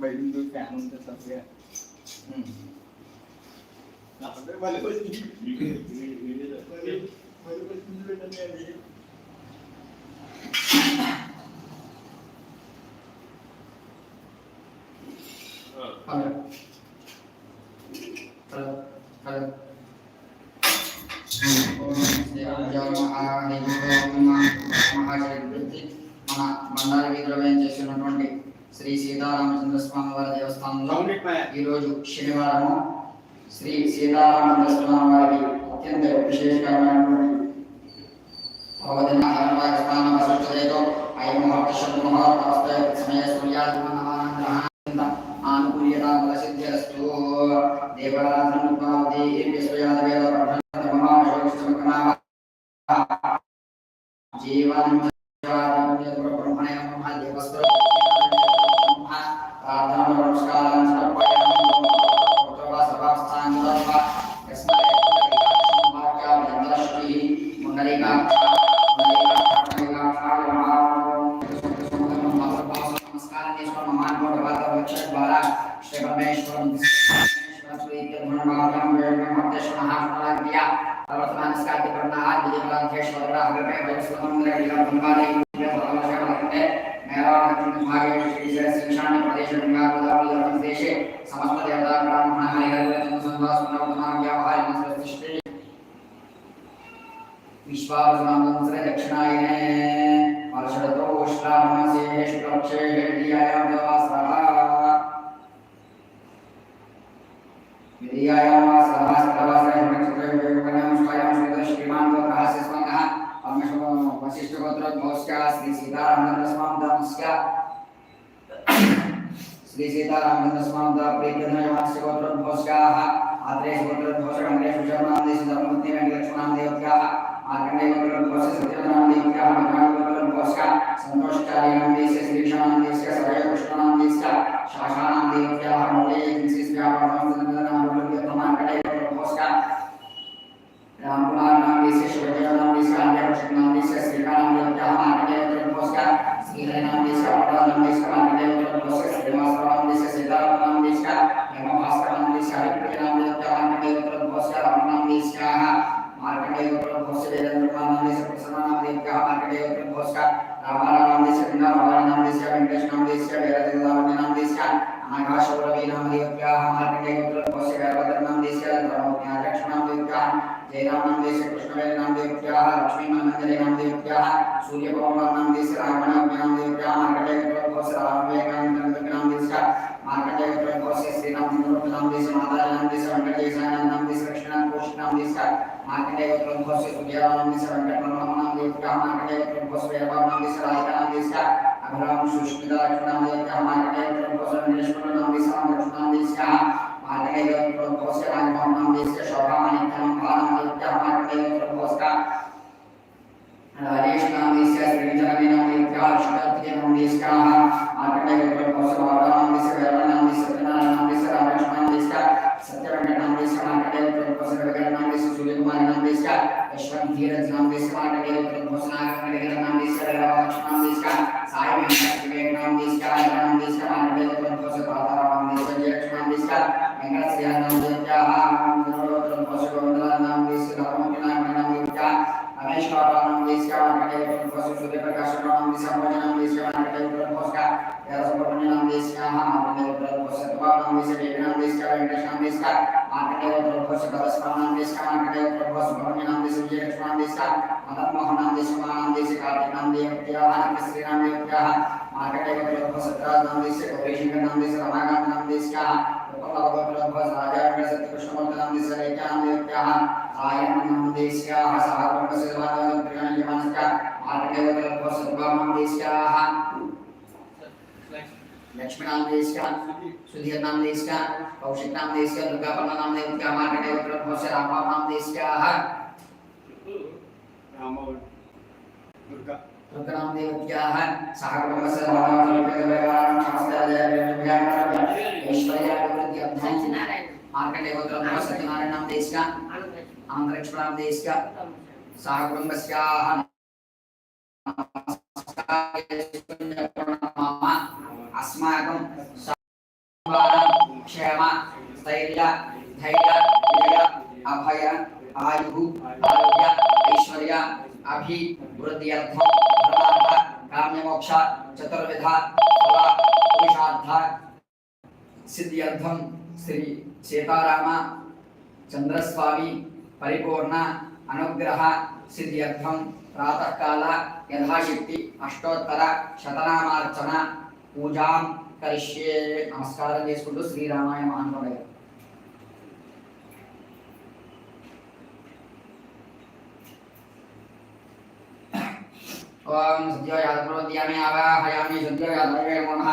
बैठून दूध काय सगळ्या मला पैसे సీతారామ స్వామి వారికి అత్యంత విశేషకరమైనటువంటి భగవతి స్నాన వసతితో ఐమోహర్త షణ్ముహోర్తస్త సమయ ఆనుకూల్యత विश्वासनामंसरे दक्षिणायने वर्षतो श्रावणमासे शुक्लपक्षे विद्यायां देवासरः विद्यायां वासरः सकलवासरे नक्षत्रे विवेकनां स्वयं श्रीधर श्रीमान् लोकहास्य स्मगः परमेश्वर वसिष्ठगोत्रोद्भवस्य श्री सीतारामचन्द्र स्वामी धर्मस्य Shri Sitaramachandra प्रीत्यधनयमास्य गोत्रोद्भवस्याः Atreya Santosh Kalyanam Visa Sri Jana देवत्याः सूर्यपौर्णम नाम देशस्य रामनाम नाम देवत्याः मार्कण्डे गोत्रोद्भवस्य राम विवेकानंद नाम देशस्य मार्कण्डे गोत्रोद्भवस्य श्रीरामचंद्र नाम देशस्य माता नाम देशस्य वेंकटेशाय नाम देशस्य लक्ष्मीनाथ कौशिक नाम देशस्य मार्कण्डे गोत्रोद्भवस्य सूर्यराम नाम देशस्य वेंकटरमण नाम देवत्याः मार्कण्डे गोत्रोद्भवस्य वैभव नाम देशस्य राधिका नाम देशस्य अभिराम सुष्मिता लक्ष्मण नाम देवत्याः मार्कण्डे गोत्रोद्भवस्य वेंकटेश्वर नाम देशस्य लक्ष्मण नाम देशस्य मार्कण्डे गोत्रोद्भवस्य राजभवन नाम वेंकटेश नाम देशस्य मार्कण्डे गोत्रोद्भवस्य पदस्मा नाम देशस्य मार्कण्डे गोत्रोद्भवस्य सुब्रह्मण्य नाम देशस्य विजयलक्ष्मण नाम देशस्य मदन मोहन नाम देशस्य मा नाम देशस्य कार्तिक नाम देवत्याः नमस्ते नाम देवत्याः मार्कण्डे गोत्रोद्भवस्य सत्राज नाम देशस्य गौरीशंकर नाम देशस्य रमाकांत नाम देशस्य उपमल गोत्रोद्भवस्य राजा वेंकट सत्यकृष्णमूर्ति नाम देशस्य रेख्या नाम देवत्याः आयन नाम देशस्याः सहकुटुम्बस्य समाधानं प्रियाणि मानस्य मार्कण्डे गोत्रोद्भवस्य तुबा नाम देशस्याः लक्ष्मी नाम देश का सुधीर नाम देश का कौशिक नाम देश का दुर्गा पन्ना नाम देश का मार्कंडेय गोत्र भोज राम नाम देश का राम दुर्गा। रुद्रनाम देवत्याः सहकुटुम्बस्य धर्मावलम्बनं ऐश्वर्याभिवृद्ध्यर्थं मार्कण्डेय गोत्रं सत्यनारायण। नाम देश का आंध्रक्ष नाम देश का सहकुटुम्बस्याः अस्माकं क्षेम स्थैर्य धैर्य विजय अभय आयु आरोग्य ऐश्वर्य अभिवृद्ध्यर्थम प्रताप काम्यमोक्ष चतुर्विध पुरुषार्थ सिद्ध्यर्थम श्री सीताराम चंद्रस्वामी परिपूर्ण अनुग्रह सिद्ध्यर्थम प्रातःकाल यथाशक्ति अष्टोत्तर शतनामार्चना पूजा కలిష్యే నమస్కారం చేసుకుంటూ శ్రీరామాయ మానవుడు ఓం సద్యోయాత్మోద్యామి ఆవాహయామి సద్యోయాత్మోహ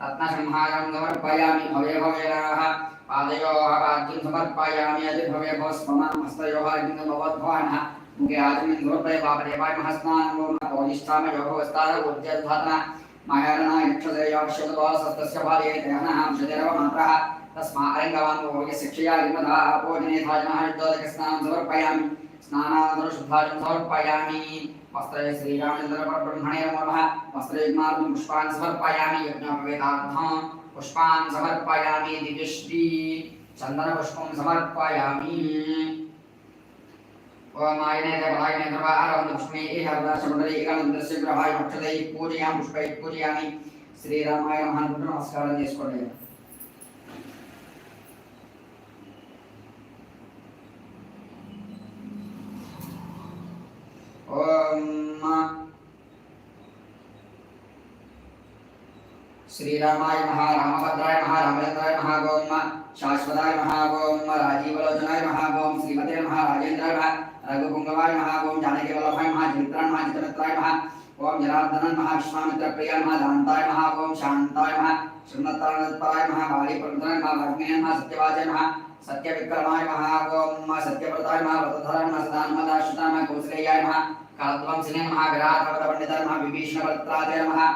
రత్నసింహారం సమర్పయామి భవే భవేరాహ పాదయోహ పాద్యం సమర్పయామి అతి భవే భవ స్మనం హస్తయోహ లింగ భవద్భవాన్ ముఖే ఆచమిన్ గురుపదే పాపదే పాయమహస్నానం గోమ యోగవస్తార ఉద్యోధాతన यक्षदे योक्षदवाल दहनः अंशदेव मात्रः तस्मा शिक्षया लिमधा भोजने थाजनः युद्धोदकस्नानं समर्पयामि। स्नानानन्तरं शुद्धाजं समर्पयामि। वस्त्रे श्रीरामचन्द्र नमः वस्त्रयुग्मार्थं पुष्पान् समर्पयामि। यज्ञोपवेतार्थं पुष्पान् समर्पयामि। दिव्यश्री चन्दनपुष्पं समर्पयामि। ओम आयने देवाय ने द्रवाहारं लक्ष्मी हरदासमण्डले एकानन्दस्य ग्रहाय भक्षदै पूजयामि पुष्पै पूजयामि శ్రీరామాయ నమః అనుకుంటూ నమస్కారం చేసుకోండి ఓం శ్రీరామాయ మహా రామభద్రాయ మహా రామచంద్రాయ మహా గోమ శాశ్వతాయ మహా గోమ రాజీవలోచనాయ रघुपुंगवाय महा ओम जानकी वल्लभाय महा चित्रान महा महा ओम जनार्दन महा विश्वामित्र प्रिय महा धान्ताय महा, ओम शांताय महा श्रीमत्तानंदपराय महा बाली प्रबोधनाय महा भाग्नेय महा, सत्यवाचय महा सत्य विक्रमाय महा, ओम सत्यव्रताय महा महा सदानमदाश्रिताय महा कौशलेयाय महा, कालध्वंसिने महा विराट महा विभीषण वक्त्रादय महा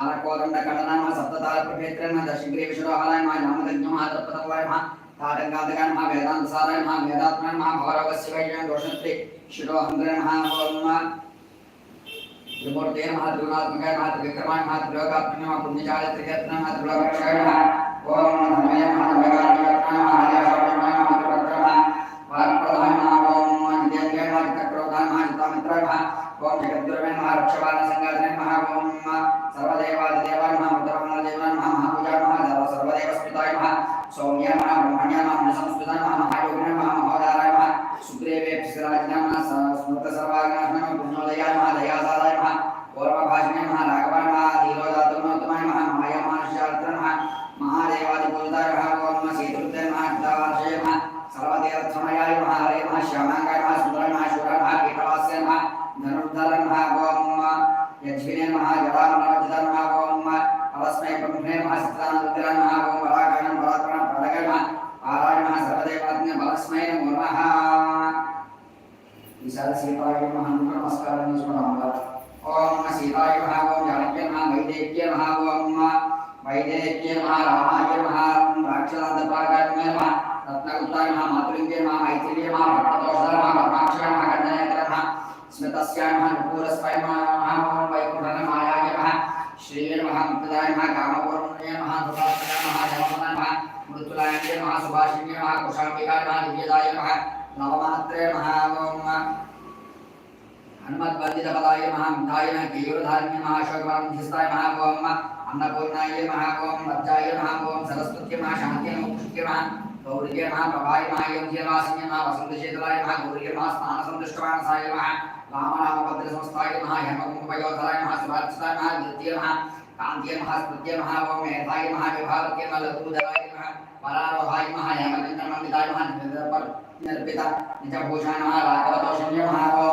हरकोदंड कोदंड महा सप्तताल प्रभेत्रय महा दशग्रीव विशुरो महा नामदग्न महा तत्पतवाय महा तारकादगा नमः वेदान्तसाराय नमः वेदात्माय नमः भगवरवस्यवैजयं दोषन्ति शिरोहन्द्रे नमः ओम्मा त्रिमूर्ते नमः त्रिगुणात्मकाय नमः त्रिविक्रमाय नमः त्रिलोकात्मने नमः पुण्यजाय त्रिरत्ने नमः त्रिलोकक्षाय नमः ॐ नमः नमः नमः नमः हरे हरे नमः नमः त्रिवक्त्रः वाक्प्रधाय नमः ॐ नित्यन्द्रे नमः नित्यक्रोधाय नमः नित्यमित्राय नमः ॐ जगद्गुरवे नमः रक्षवान सङ्गादने नमः ॐ सर्वदेवादिदेवाय नमः मुद्रामणदेवाय नमः महापूजाय नमः सर्वदेवस्पिताय नमः सौम्याय नमः ब्रह्मण्याय नमः संस्कृताय नमः महायोगिने नमः महोदाराय नमः सुग्रीवे पिशराजिने नमः स्मृत सर्वाग्नाय नमः पुण्योदयाय नमः दयासाराय नमः पूर्वभाषणे नमः राघवाय नमः धीरोदात्मनोत्तमाय नमः मायामानुष्यार्थ नमः महादेवादिपूजिताय नमः ओम सीतृत्य नमः चितावासय नमः सर्वदेवत्रमयाय नमः हरे नमः श्यामाङ्गाय नमः सुन्दराय नमः शूराय नमः कीटवास्य नमः धनुर्धराय नमः ओम यज्ञिने नमः जलामनवजिताय नमः ओम परस्मै ब्रह्मणे नमः सत्तानन्दराय नमः ओम वरागाय नमः परात्मनाय प्रलगाय नमः आराय नमः सर्वदेवात्मने परस्मै नमो नमः ईशान सीताय महानुक नमस्कार स्मरामः ओम नमः सीताय नमः, ओम जानक्य नमः वैदेक्य नमः, ओम वैदेक्य नमः, रामाय नमः राक्षसान्तपागाय नमः रत्नगुप्ताय नमः मातुलिङ्गे नमः, मैथिलीय नमः भक्तदोषाय नमः कर्माक्षाय नमः गन्धयन्त्र नमः। स्मृतस्याय नमः नुपूरस्वाय नमः ओम वैकुण्ठमायाय नमः श्रीये नमः मुक्तदाय नमः कामपूर्णे नमः दुःखाय नमः जनपदाय नमः मृत्युलाय नमः, सुभाषिण्ये नमः, कुशाम्बिकाय नमः, दिव्यदाय नमः। नवमात्रे महागोम। हनुमद्बन्दितफलाय महामिताय केयूरधान्य महाशोकवरन्धिस्ताय महागोम। अन्नपूर्णाय महागोम लब्जाय महागोम, सरस्वत्य महाशान्त्य मोक्षित्य महा गौर्य महाप्रभाय महायोग्य महासिंह महावसन्तशीतलाय महागौर्य महास्नानसन्तुष्टमानसाय महा वामनामभद्रसंस्थाय महाहमकुम्भयोधराय महासुभार्चिताय महादृत्य महा कान्त्य महास्तुत्य महागोम मेधाय महाविभावत्य महालघुदराय महा वरारोहाय महायमनिन्द्रमन्दिताय महानिवेदपर निर्पित निज भूषण राघवतोषिण्य महागोम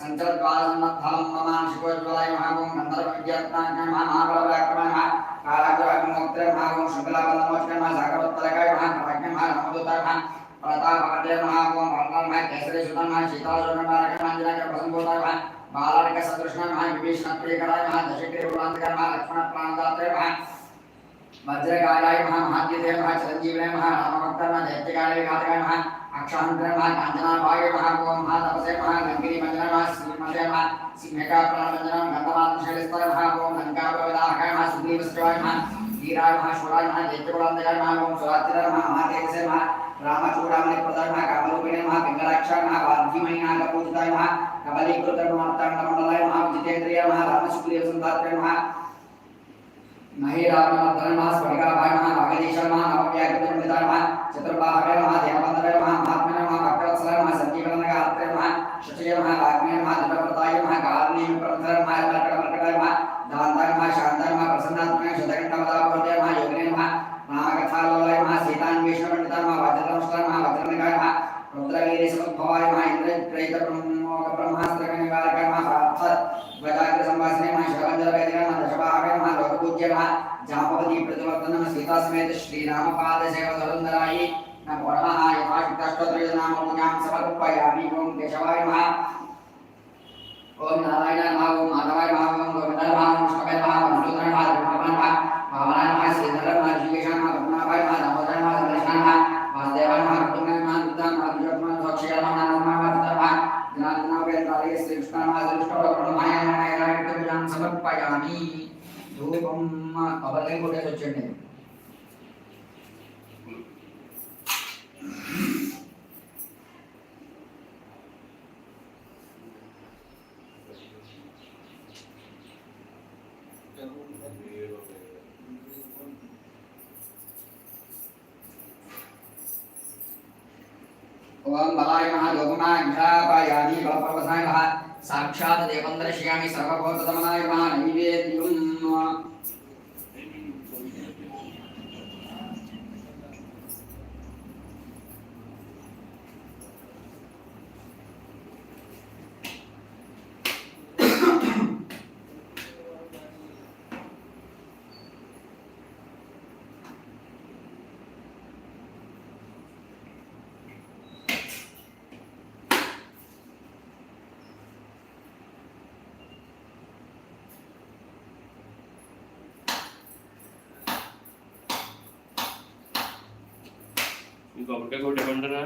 ओम सर्वमन्त्रस्वरूपवते नमः ओम प्रभवे नमः ओम फलदिकरण सर्वविद्यासम्प्रदाय नमः सागरोत्तरकाय नमः प्राज्ञाय नमः रामदूताय नमः नमः ओं भगवान् नमः केसरीसुताय नमः नमः अञ्जनाय प्रसन्नभूताय नमः बालार्कसदृशाय नमः विभीषणप्रियकराय नमः दशग्रीवरान्तकाय नमः लक्ष्मणप्राणदाताय नमः वज्रकायाय नमः महाद्युते नमः चिरञ्जीविने नमः रामभक्ताय नमः दैत्यकायाय घातकाय नमः अक्षान्तरे नमः काञ्चनाभाय नमः महातपसे नमः गङ्गिनीमञ्जनाय नमः श्रीमते नमः सिंहकाप्राणमञ्जनाय गन्धमात्रशैलस्थाय नमः ओं लङ्काप्रविदाहकाय नमः सुग्रीवश्चवाय नमः वीराय नमः शूराय दैत्यकुलान्तकाय नमः ओं सुरात्रिराय नमः महातेजसे नमः रामचूडामणिप्रदाय नमः कामरूपिणे नमः पिङ्गलाक्षाय नमः वाग्जीमयिनागपूजिताय नमः कबलीकृतर्मार्ताण्डमण्डलाय नमः विजितेन्द्रियाय नमः रामसुग्रीवसन्धात्रे नमः महिरात्मनर्दन नमः स्फटिकाभाय नमः भगदीशाय नमः नवव्याकृतपण्डिताय नमः चतुर्बाहवे नमः देवबन्धवे नमः महात्मने नमः भक्तवत्सलाय नमः सञ्जीवननगात्रे नमः शचये नमः वाग्मे नमः दृढव्रताय नमः कारुण्यप्रवृत्ताय नमः कर्कटमर्कटाय नमः दान्ताय नमः शान्ताय नमः प्रसन्नात्मने शतकण्ठवदाभवते नमः योगिने नमः नामकथालोलाय नमः सीतान्वेषणपण्डिताय नमः वज्रतमस्ताय नमः वज्रनिकाय नमः रुद्रवीर्यसमुद्भवाय नमः इन्द्रप्रैतब्रह्मोकब्रह्मास्त्रकनिवारकाय नमः पार्थ ध्वजाग्रसंवासिने नमः शिवबन्धरवैदिकाय नमः दशभागे नमः लोकपूज्य नमः जापवती प्रतिवर्तन नमः सीतासमेत श्रीरामपादसेवसुरन्दराय नमो नमः यथाशक्ताष्टोत्तरनाम पूजां समर्पयामि ओं केशवाय नमः ओम नारायण नमः ओम माधवाय नमः ओम నారాయణీ బలప్రవసాయ సాక్షాత్ దేవందర్శయామి సర్వభూతమనాయ మహా నైవేద్యం ఇంకొకరికే కొట్టి ఇవ్వంటారా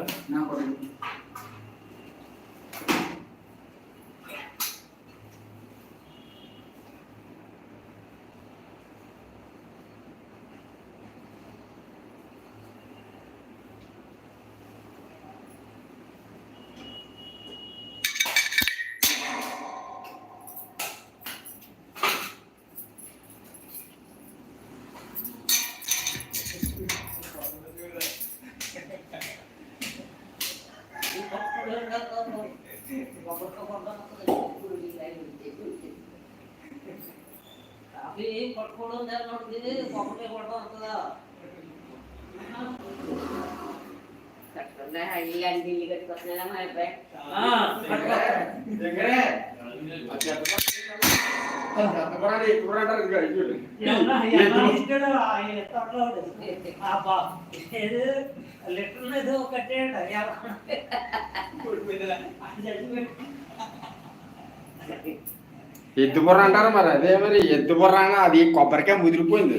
కొట్టేమంటారా నాకు కాఫీ పట్టుకోవడం జరిగినది ఒకటే కొట్టడం వస్తుందా కట్టుకున్నా ఈ అండి ఇల్లు కట్టుకొస్తున్నారా మా అబ్బాయి దగ్గరే అది ఎంత ఎంత పడాలి ఎక్కువ అంటారు ఇదిగో ఇది చూడు. లెటర్ ఏదో కట్టేయండి ఎద్దు బుర్ర అంటారు మరి? అదే మరి ఎద్దు బుర్ర అన్న అది కొబ్బరికాయ ముదిరిపోయింది.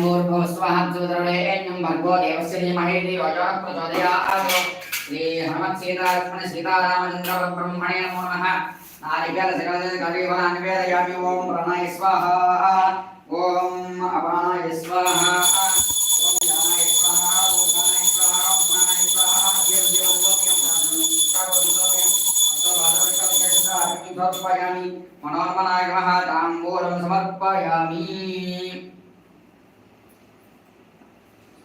ఓం భూర్భువస్వః జ్యోతిర్వరేణ్యం భర్గో దేవస్య ధీమహి ధియో యో నః ప్రచోదయాత్ శ్రీ హనుమత్ సీతాలక్ష్మణ సీతారామచంద్ర బ్రహ్మణే నమో నమః నారికేల సకల కవివన నివేదయామి ఓం ప్రణాయ స్వాహ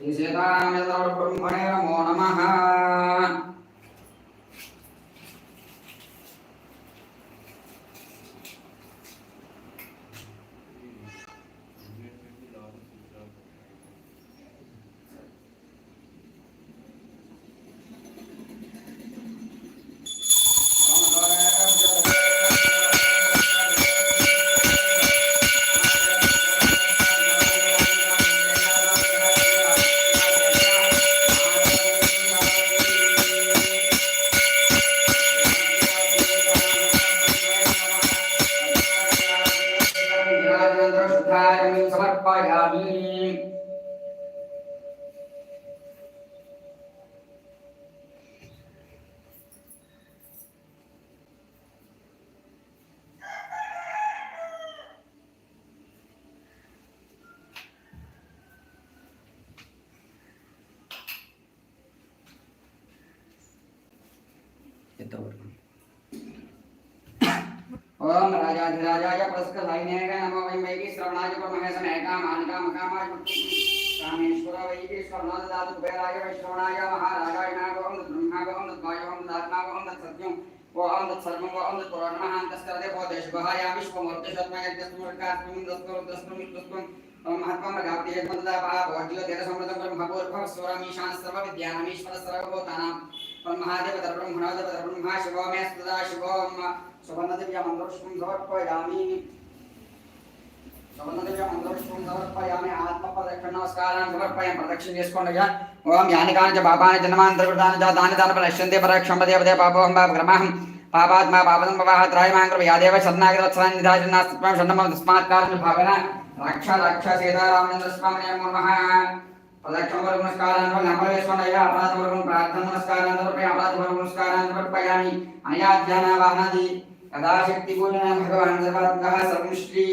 శ్రీ సీతారామచంద్ర బ్రహ్మణే నమో నమ. अधिराजाय पुरस्कृतायिनेन नमो वै वैकी श्रवणाय परमहेश नैका मानका मकामाय कामेश्वर वैकी श्रवणाय दातु कुबेराय वैश्रवणाय महाराजाय नागोऽहं ब्रह्मागोऽहं द्वायोऽहं दात्मागोऽहं सत्यम् ओहं तत्सर्वं ओहं तत्पुराणमहान् तस्करदे भो देशभहाया विश्वमूर्तिसत्मयज्ञस्मृत्कास्मिन् दस्तुं दस्तुं दस्तुं महत्वं गाप्ति यद्मदापा भोज्यो देहसमृतं ब्रह्मपूर्भव स्वरमीशान् सर्वविद्यानामीश्वर सर्वभूतानां महादेव ब्रह्मणोदेव ब्रह्मा शिवो मे सदा शिवो సువర్ణదివ్య మంత్రపుష్పం సమర్పయామి సువర్ణదివ్య మంత్రపుష్పం సమర్పయామి ఆత్మ ప్రదక్షిణ నమస్కారాన్ని సమర్పయామి ప్రదక్షిణ చేసుకోండి అయ్యా ఓం యాని కాని చ పాపాని జన్మాంతర్కృతాని చ దాని దాని ఫలక్ష్యంతే పరక్షం దేవదే పాపోహం పాప గ్రమహం పాపాత్మా పాపదం పవాహ త్రాయమాంగ్రవ యాదేవ శరణాగత వత్సరాన్ని నిధాజనాస్తిత్వం షణ్ణమ తస్మాత్ కారణం భావన రక్ష రక్ష సీతారామచంద్ర స్వామి నమః ప్రదక్షిణ వరకు నమస్కారాన్ని వల్ల నెంబర్ వేసుకోండి అయ్యా అపరాధ వరకు ప్రార్థన నమస్కారాన్ని సమర్పయ అపరాధ వరకు నమస్కారాన్ని సమర్పయామి అనయా ధ్యాన వాహనది कदा शक्तिपूर्ण भगवान् सर्वात्मकः संश्री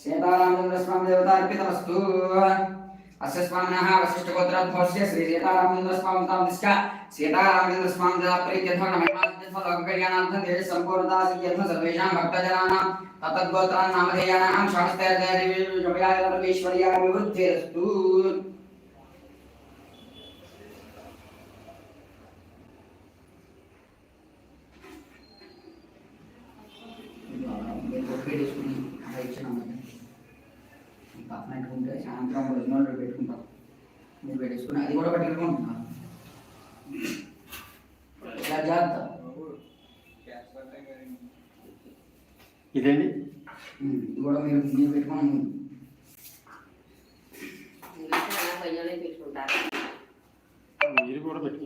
सीतारामचन्द्रस्वामी देवतार्पितमस्तु अस्य स्वामिनः वसिष्ठगोत्राद्भवस्य श्रीसीतारामचन्द्रस्वामितां दिश्च सीतारामचन्द्रस्वामि तदा प्रीत्यर्थं नमः लोककल्याणार्थं तेजः सम्पूर्णता सिद्ध्यर्थं सर्वेषां भक्तजनानां तत्तद्गोत्रान् नामधेयानां शास्त्रैर्जपयाय ईश्वर्याय विवृद्धिरस्तु భక్తజనానాం తతద్గోత్రాన్ నామధేయానాం శాస్త్రదేవీశ్వర్యా వివృద్ధిరస్తు పెట్టేసుకుని అలా ఇచ్చినాము పక్కన పెట్టుకుంటే సాయంత్రం భోజనాలు పెట్టుకుంటాం మీరు పెట్టేసుకుని అది కూడా పెట్టుకుంటున్నాను ఇలా జాగ్రత్త ఇదేంటి ఉమ్, ఇది కూడా మీరు మీరు పెట్టుకోండి భయ్యాలే పెట్టుకుంటారు మీరు కూడా పెట్టుకో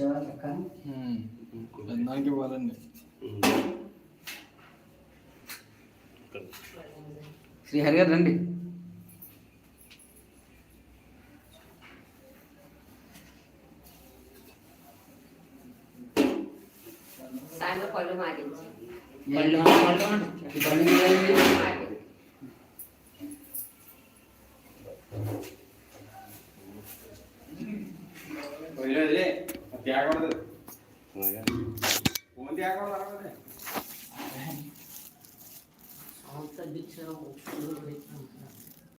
రండి డాక్టర్ గారు సుధీర్ ఇచ్చావా చక్క దానికి ఇవ్వాలండి శ్రీహరి గారు రండి సాయంత్రం పళ్ళు మాటించి పళ్ళు ఈ పళ్ళు